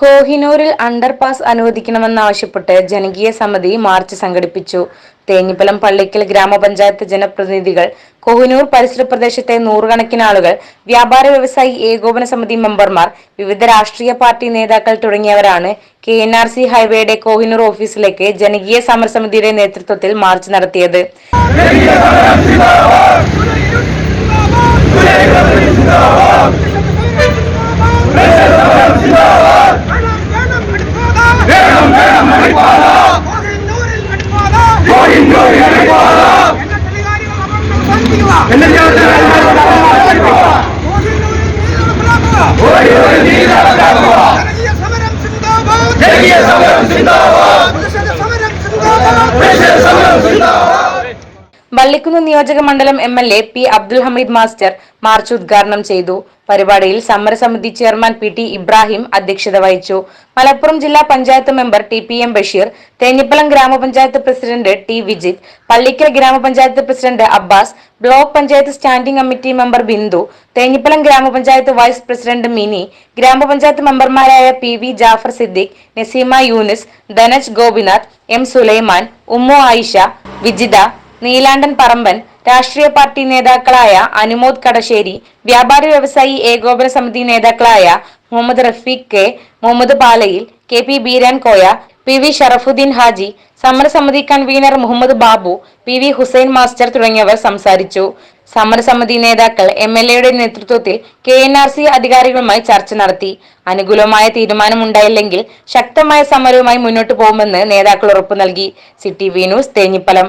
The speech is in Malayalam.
കോഹിനൂരിൽ അണ്ടർപാസ് അനുവദിക്കണമെന്നാവശ്യപ്പെട്ട് ജനകീയ സമിതി മാർച്ച് സംഘടിപ്പിച്ചു. തേഞ്ഞിപ്പലം പള്ളിക്കൽ ഗ്രാമപഞ്ചായത്ത് ജനപ്രതിനിധികൾ കോഹിനൂർ പരിസര പ്രദേശത്തെ നൂറുകണക്കിന് ആളുകൾ വ്യാപാര വ്യവസായി ഏകോപന സമിതി മെമ്പർമാർ വിവിധ രാഷ്ട്രീയ പാർട്ടി നേതാക്കൾ തുടങ്ങിയവരാണ് കെ എൻ ആർ സി ഹൈവേയുടെ കോഹിനൂർ ഓഫീസിലേക്ക് ജനകീയ സമരസമിതിയുടെ നേതൃത്വത്തിൽ മാർച്ച് നടത്തിയത്. ജനകീയ സമരം സിന്ദാബാദ് പ്രതിഷേധ സമരം സിന്ദാബാദ് വള്ളിക്കുന്ന് നിയോജക മണ്ഡലം M L A P Abdul Hameed master march ഉദ്ഘാടനം ചെയ്തു. പരിപാടിയിൽ സമരസമിതി ചെയർമാൻ പി ടി ഇബ്രാഹിം അധ്യക്ഷത വഹിച്ചു. മലപ്പുറം ജില്ലാ panchayat member T P M Basheer Thenhipalam ഗ്രാമപഞ്ചായത്ത് പ്രസിഡന്റ് ടി വിജിത് പള്ളിക്കൽ ഗ്രാമപഞ്ചായത്ത് president Abbas block panchayat standing committee member Bindu Thenhipalam ഗ്രാമപഞ്ചായത്ത് വൈസ് പ്രസിഡന്റ് മിനി ഗ്രാമപഞ്ചായത്ത് മെമ്പർമാരായ P V Jafar Siddique Naseema Younis Dhanaj Gopinath M Sulaiman Ummu Ayisha Vijitha Neelandan Paramban രാഷ്ട്രീയ പാർട്ടി നേതാക്കളായ അനുമോദ് കടശ്ശേരി വ്യാപാരി വ്യവസായി ഏകോപന സമിതി നേതാക്കളായ Muhammad Rafeeq K Muhammad പാലയിൽ K P Beeran Koya P V Sharafudheen Haji സമരസമിതി convener Muhammad Babu P V Hussain master തുടങ്ങിയവർ സംസാരിച്ചു. സമരസമിതി നേതാക്കൾ എം എൽ എയുടെ നേതൃത്വത്തിൽ കെ എൻ ആർ സി അധികാരികളുമായി ചർച്ച നടത്തി. അനുകൂലമായ തീരുമാനമുണ്ടായില്ലെങ്കിൽ ശക്തമായ സമരവുമായി മുന്നോട്ടു പോകുമെന്ന് നേതാക്കൾ ഉറപ്പു നൽകി. City V news Thenhipalam.